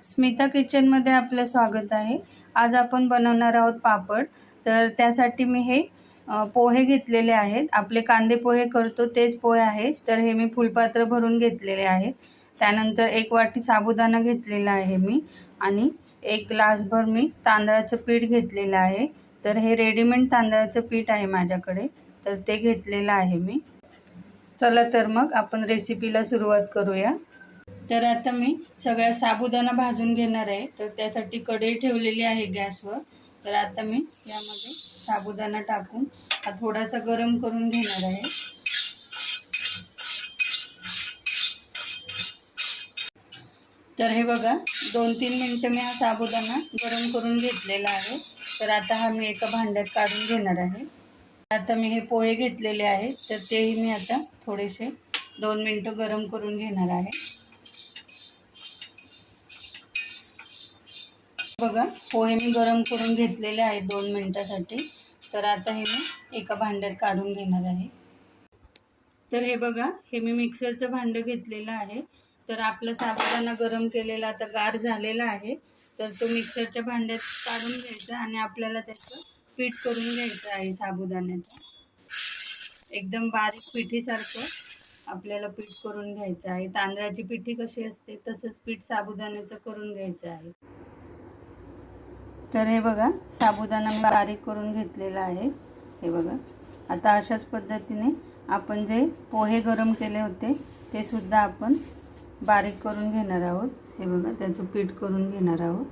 स्मिता किचनमध्ये आपलं स्वागत आहे. आज आपण बनवणार आहोत पापड. तर त्यासाठी मी हे पोहे घेतलेले आहेत. आपले कांदे पोहे करतो तेच पोहे आहेत. तर हे मी फुलपात्र भरून घेतलेले आहेत. त्यानंतर एक वाटी साबुदाणा घेतलेला आहे मी. आणि एक ग्लासभर मी तांदळाचं पीठ घेतलेलं आहे. तर हे रेडीमेड तांदळाचं पीठ आहे माझ्याकडे. तर ते घेतलेलं आहे मी. चला तर मग आपण रेसिपीला सुरुवात करूया. तर आता मी सगळा साबुदाणा भाजून घेणार आहे. तर त्यासाठी कढई ठेवलेली आहे गॅसवर. तर आता मी यामध्ये साबुदाणा टाकून हा थोडासा गरम करून घेणार आहे. तर हे बघा दोन तीन मिनटं मी हा साबुदाणा गरम करून घेतलेला आहे. तर आता हा मी एका भांड्यात काढून घेणार आहे. आता मी हे पोहे घेतलेले आहेत. तर तेही मी आता थोडेसे दोन मिनटं गरम करून घेणार आहे. बघा पोहे मी गरम करून घेतलेले आहेत दोन मिनटासाठी. तर आता हे मी एका भांड्यात काढून घेणार आहे. तर हे बघा हे मी मिक्सरचं भांडं घेतलेलं आहे. तर आपलं साबुदाणा गरम केलेला आता गार झालेला आहे. तर तो मिक्सरच्या भांड्यात काढून घ्यायचा आणि आपल्याला त्याचं पीठ करून घ्यायचं आहे साबुदाण्याचं. एकदम बारीक पिठीसारखं आपल्याला पीठ करून घ्यायचं आहे. तांदळाची पिठी कशी असते तसंच पीठ साबुदाण्याचं करून घ्यायचं आहे. तर हे बघा साबुदाणा मी बारीक करून घेतलेला आहे. हे बघा आता अशाच पद्धतीने आपण जे पोहे गरम केले होते ते सुद्धा आपण बारीक करून घेणार आहोत. हे बघा त्याचं पीठ करून घेणार आहोत.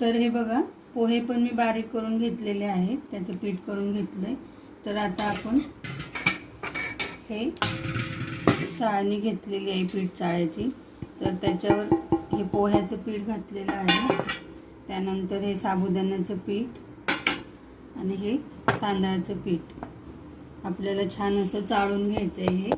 तर हे बघा पोहे पण मी बारीक करून घेतलेले आहेत. त्याचं पीठ करून घेतलं तर आता आपण हे चाळणी घेतलेली आहे पीठ चाळ्याची. तर त्याच्यावर हे पोह्याचं पीठ घातलेलं आहे. त्यानंतर हे साबुदाण्याचं पीठ आणि हे तांदळाचं पीठ. आपल्याला छान असं चाळून घ्यायचं आहे हे.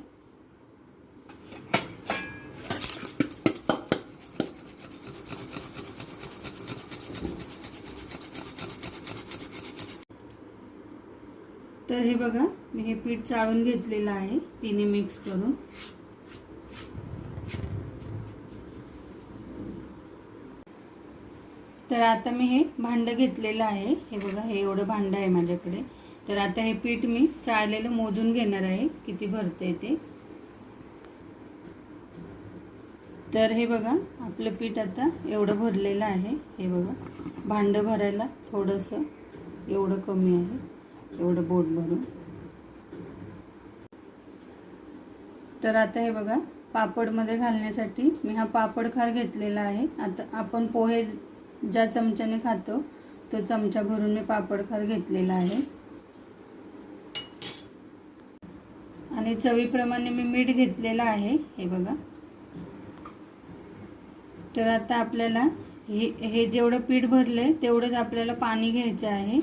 तर हे बघा मी हे पीठ चाळून घेतलेलं आहे. तिन्ही मिक्स करून. तर आता मी हे भांडं घेतलेलं आहे. हे बघा हे एवढं भांडं आहे माझ्याकडे. तर आता हे पीठ मी चाळलेलं मोजून घेणार आहे. किती भरते ते? तर हे बघा आपलं पीठ आता एवढं भरलेलं आहे. हे बघा भांडं भरायला थोडंसं एवढं कमी आहे. एवढं बोट भरून. तर आता हे बघा पापडमध्ये घालण्यासाठी मी हा पापड खार घेतलेला आहे. आता आपण पोहे ज्या चमच्याने खातो तो चमचा भरून मी पापड खर घेतलेला आहे. आणि चवीप्रमाणे मी मीठ घेतलेलं आहे हे बघा. तर आता आपल्याला हे हे जेवढं पीठ भरलंय तेवढंच आपल्याला पाणी घ्यायचं आहे.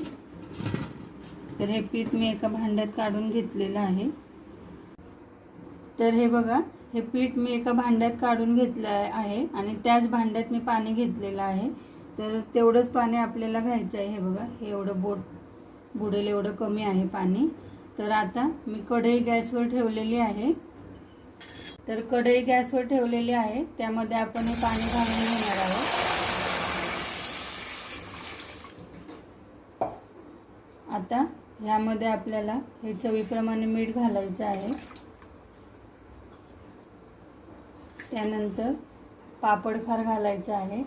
तर हे पीठ मी एका भांड्यात काढून घेतलेलं आहे. तर हे बघा हे पीठ मी एका भांड्यात काढून घेतलं आहे आणि त्याच भांड्यात मी पाणी घेतलेलं आहे. तर तेवढंच पाणी आपल्याला घ्यायचं आहे हे बघा. हे एवढं बोट बुडेल एवढं कमी आहे पाणी. तर आता मी कढई गॅसवर ठेवलेली आहे. तर कढई गॅसवर ठेवलेली आहे. त्यामध्ये आपण हे पाणी घालून घेणार आहोत. आता ह्यामध्ये आपल्याला हे चवीप्रमाणे मीठ घालायचं आहे. त्यानंतर पापड खार घालायचं आहे.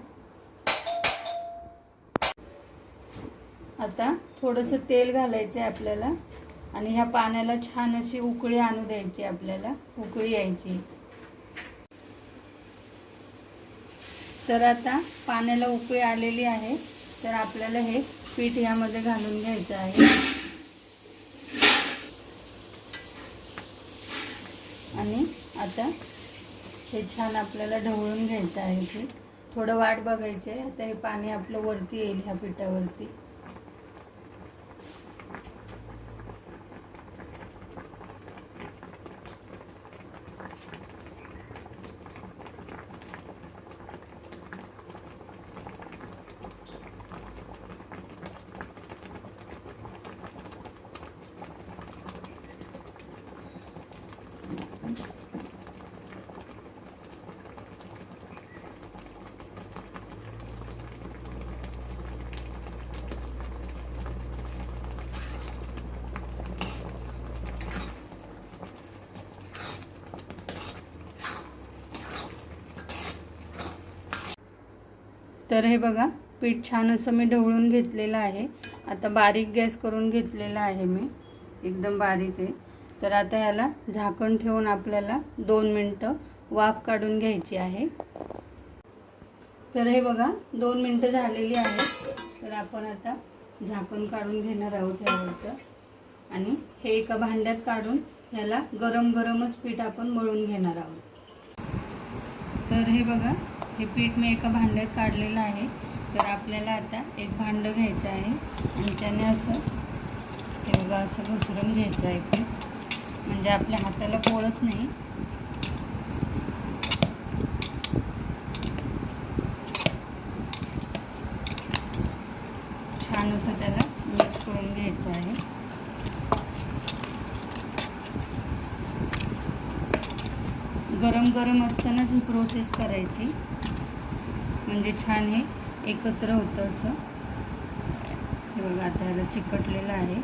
आता थोडंसं तेल घालायचं आहे आपल्याला आणि ह्या पाण्याला छान अशी उकळी आणू द्यायची आपल्याला उकळी यायची. तर आता पाण्याला उकळी आलेली आहे तर आपल्याला हे पीठ ह्यामध्ये घालून घ्यायचं आहे. आणि आता हे छान आपल्याला ढवळून घ्यायचं आहे पीठ. थोडं वाट बघायची आहे आता हे पाणी आपलं वरती येईल ह्या पिठावरती. तर हे बघा पीठ छान असं मी ढवळून घेतलेलं आहे. आता बारीक गॅस करून घेतलेला आहे मी. एकदम बारीक आहे. तर आता याला झाकण ठेवून आपल्याला दोन मिनटं वाफ काढून घ्यायची आहे. तर हे बघा दोन मिनटं झालेली आहे. तर आपण आता झाकण काढून घेणार आहोत यावरचं. आणि हे एका भांड्यात काढून ह्याला गरम गरमच पीठ आपण मळून घेणार आहोत. तर हे बघा हे पीठ मी एका भांड्यात काढलेलं आहे. तर आपल्याला आता एक भांडं घ्यायचं आहे. आणि त्याने असं हे बघा असं घसरून घ्यायचं आहे पीठ. म्हणजे आपल्या हाताला पोळत नाही. छान असं त्याला मिक्स करून घ्यायचं आहे. गरम गरम असतानाच ही प्रोसेस करायची. म्हणजे छान हे एकत्र होतं असं. हे बघा आता ह्याला चिकटलेलं आहे.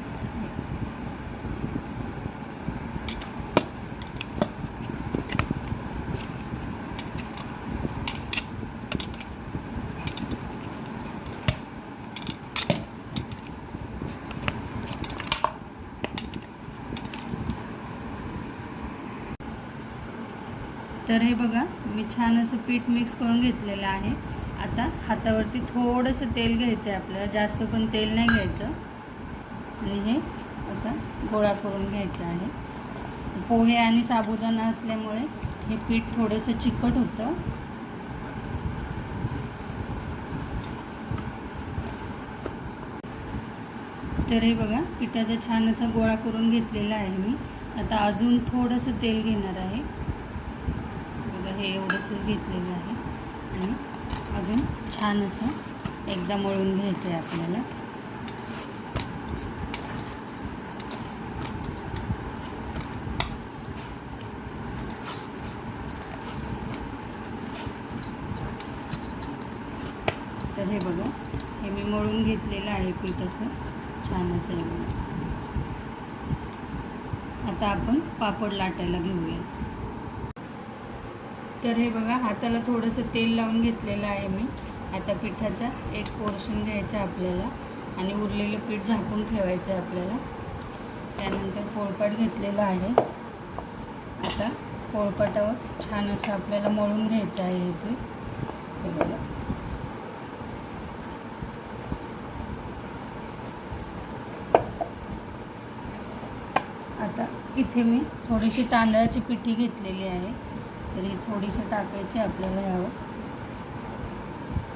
तर हे बघा मी छान असं पीठ मिक्स करून घेतलेलं आहे. आता हातावरती थोडंसं तेल घ्यायचं आहे आपल्याला. जास्त पण तेल नाही घ्यायचं. आणि हे असं गोळा करून घ्यायचं आहे. पोहे आणि साबुदाणा असल्यामुळे हे पीठ थोडंसं चिकट होतं. तर हे बघा पिठाचा छान असा गोळा करून घेतलेला आहे मी. आता अजून थोडंसं तेल घेणार आहे. बघा हे एवढंसं घेतलेलं आहे. आणि अजून छान असं. एकदा मळून घ्यायचं आहे आपल्याला. तर हे बघा हे मी मळून घेतलेलं आहे पीठ असं. छान असं आहे बघा. आता आपण पापड लाटायला घेऊया. तर हे बघा हाताला थोडंसं तेल लावून घेतलेलं आहे मी. आता पिठाचा एक पोर्शन घ्यायचा आपल्याला आणि उरलेलं पीठ झाकून ठेवायचं आहे आपल्याला. त्यानंतर पोळपाट घेतलेलं आहे. आता पोळपाटावर छान असं आपल्याला मळून घ्यायचं आहे हे पीठ. हे बघा. आता इथे मी थोडीशी तांदळाची पिठी घेतलेली आहे. थोडीशी टाकायची आपल्याला यावं.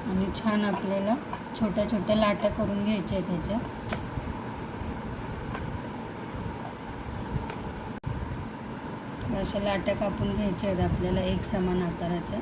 आणि छान आपल्याला छोट्या छोट्या लाट्या करून घ्यायच्या आहेत त्याच्या. अशा लाट्या कापून घ्यायच्या आहेत आपल्याला एक समान आकाराच्या.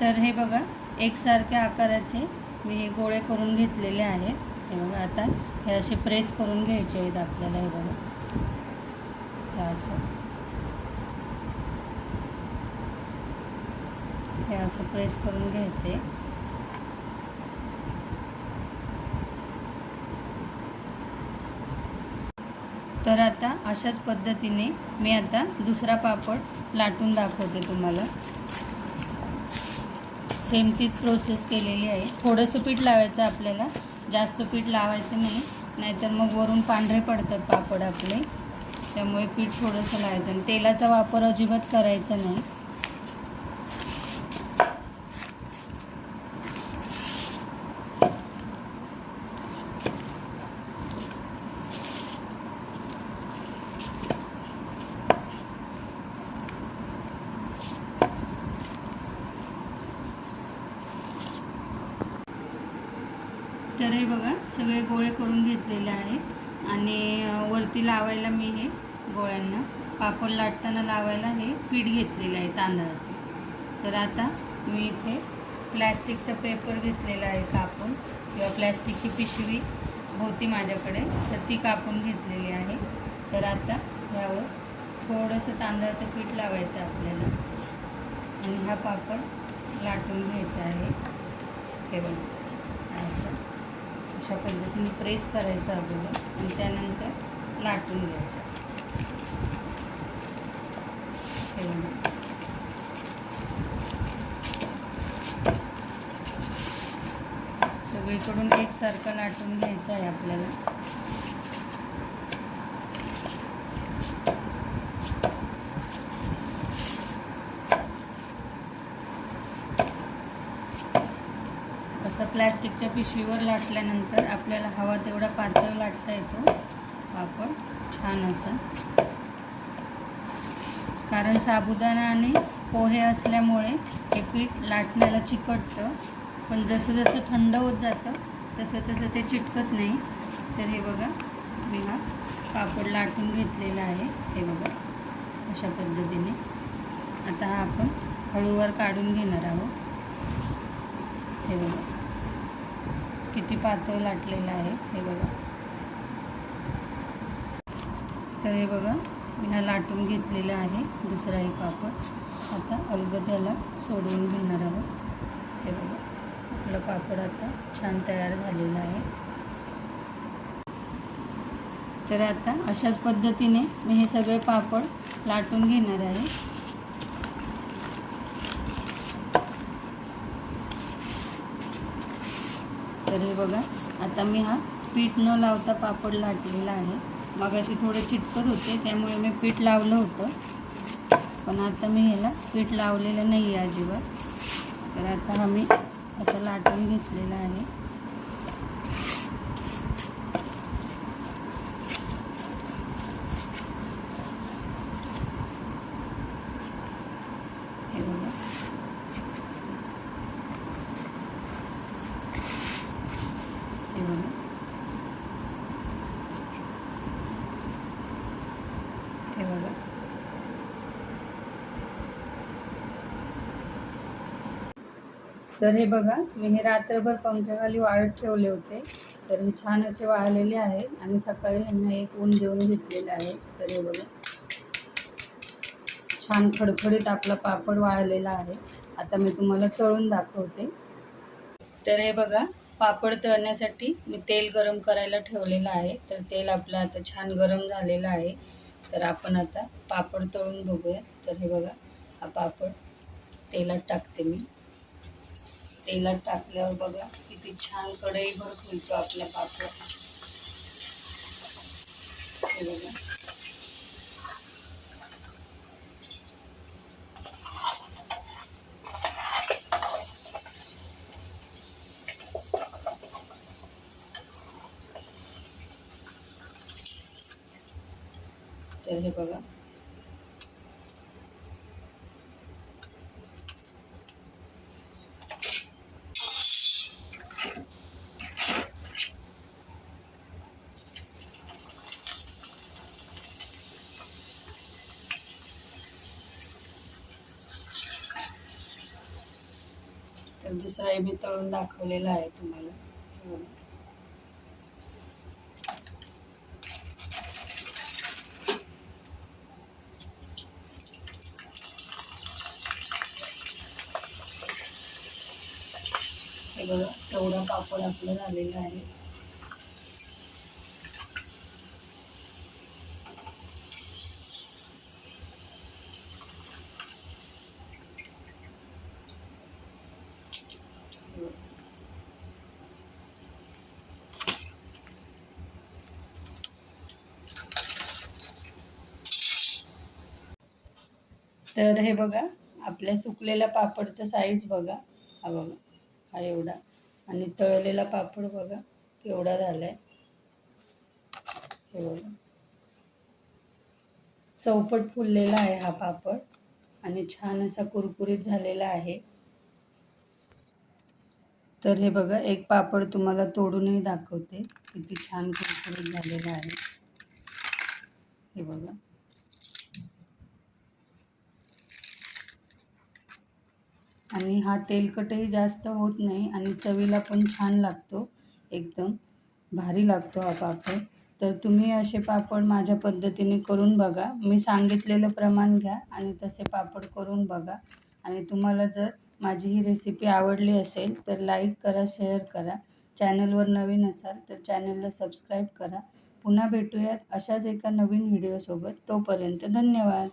तर हे बघा एकसारख्या आकाराचे मी हे गोळे करून घेतलेले आहेत. हे बघा आता हे असे प्रेस करून घ्यायचे आहेत आपल्याला हे बघा. हे असं. हे असं प्रेस करून घ्यायचे. तर आता अशाच पद्धतीने मी आता दुसरा पापड लाटून दाखवते तुम्हाला. सेम तीच प्रोसेस केलेली आहे. थोडंसं पीठ लावायचं आपल्याला. जास्त पीठ लावायचं नाही. नाहीतर मग वरून पांढरे पडतात पापड आपले. त्यामुळे पीठ थोडंसं लावायचं. आणि तेलाचा वापर अजिबात करायचा नाही. तर हे बघा सगळे गोळे करून घेतलेले आहेत आणि वरती लावायला मी हे गोळ्यांना पापड लाटताना लावायला हे पीठ घेतलेलं आहे तांदळाचे. तर आता मी इथे प्लॅस्टिकचा पेपर घेतलेला आहे कापून किंवा प्लॅस्टिकची पिशवी होती माझ्याकडे तर ती कापून घेतलेली आहे. तर आता यावर थोडंसं तांदळाचं पीठ लावायचं आपल्याला. आणि हा पापड लाटून घ्यायचा आहे. हे बघा. अशा पद्धतीने प्रेस करायचं अगोदर आणि त्यानंतर लाटून घ्यायचं. हे बघा. सगळीकडून एकसारखं लाटून घ्यायचं आहे आपल्याला असं प्लॅस्टिकच्या पिशवीवर लाटल्यानंतर आपल्याला हवा तेवढा पातळ लाटता येतो. पापड छान असा. कारण साबुदाणा आणि पोहे असल्यामुळे हे पीठ लाटण्याला चिकटतं. पण जसं जसं थंड होत जातं तसं तसं ते चिटकत नाही. तर हे बघा मी हा पापड लाटून घेतलेला आहे. हे बघा अशा पद्धतीने. आता हा आपण हळूवर काढून घेणार आहोत. हे बघा. किती पातळ लाटलेलं आहे हे बघा. तर हे बघा मी हा लाटून घेतलेला आहे दुसराही पापड आता अलगद त्याला सोडवून घेणार आहोत. हे बघा आपलं पापड आता छान तयार झालेलं आहे. तर आता अशाच पद्धतीने मी हे सगळे पापड लाटून घेणार आहे. तर हे बघा आता मी हा पीठ न लावता पापड लाटलेला आहे. मग अशी थोडे चिटकत होते त्यामुळे मी पीठ लावलं होतं. पण आता मी ह्याला पीठ लावलेलं नाही आहे अजिबात. तर आता हा मी असं लाटून घेतलेला आहे हे बघा हे बघा हे बघा तर हे बघा मी हे रात्रभर पंख्याखाली वाळत ठेवले होते. तर हे छान असे वाळलेले आहेत आणि सकाळी ह्यांना एक ऊन देऊन घेतलेलं आहे. तर हे बघा. छान खडखडीत आपला पापड वाळलेला आहे. आता मी तुम्हाला तळून दाखवते. तर हे बघा पापड तळण्यासाठी मी तेल गरम करायला ठेवलेलं आहे. तर तेल आपलं आता छान गरम झालेलं आहे. तर आपण आता पापड तळून बघूया. तर हे बघा हा पापड तेलात टाकते मी. तेलात टाकल्यावर बघा किती छान कढईभर फुलतो आपला पापड हे म्हणजे दुसराही मी तळून दाखवलेला आहे तुम्हाला. हे बघा. तेवढा पापड आपलं झालेला आहे तर हे बघा आपल्या सुकलेल्या पापडचा साईज बघा. हा बघा हा एवढा. आणि तळलेला पापड बघा केवढा झालाय. हे बघा. चौपट फुललेला आहे हा पापड आणि छान असा कुरकुरीत झालेला आहे. तर हे बघा एक पापड तुम्हाला तोडूनही दाखवते किती छान कुरकुरीत झालेला आहे. हे बघा. आणि हा तेलकटही जास्त होत नाही आणि चवीला पण छान लागतो एकदम भारी लागतो हा पापड. तर तुम्ही असे पापड माझ्या पद्धतीने करून बघा. मी सांगितलेलं प्रमाण घ्या आणि तसे पापड करून बघा. आणि तुम्हाला जर माझी ही रेसिपी आवडली असेल तर लाईक करा शेअर करा. चॅनलवर नवीन असाल तर चॅनलला सबस्क्राईब करा. पुन्हा भेटूयात अशाच एका नवीन व्हिडिओसोबत तोपर्यंत धन्यवाद.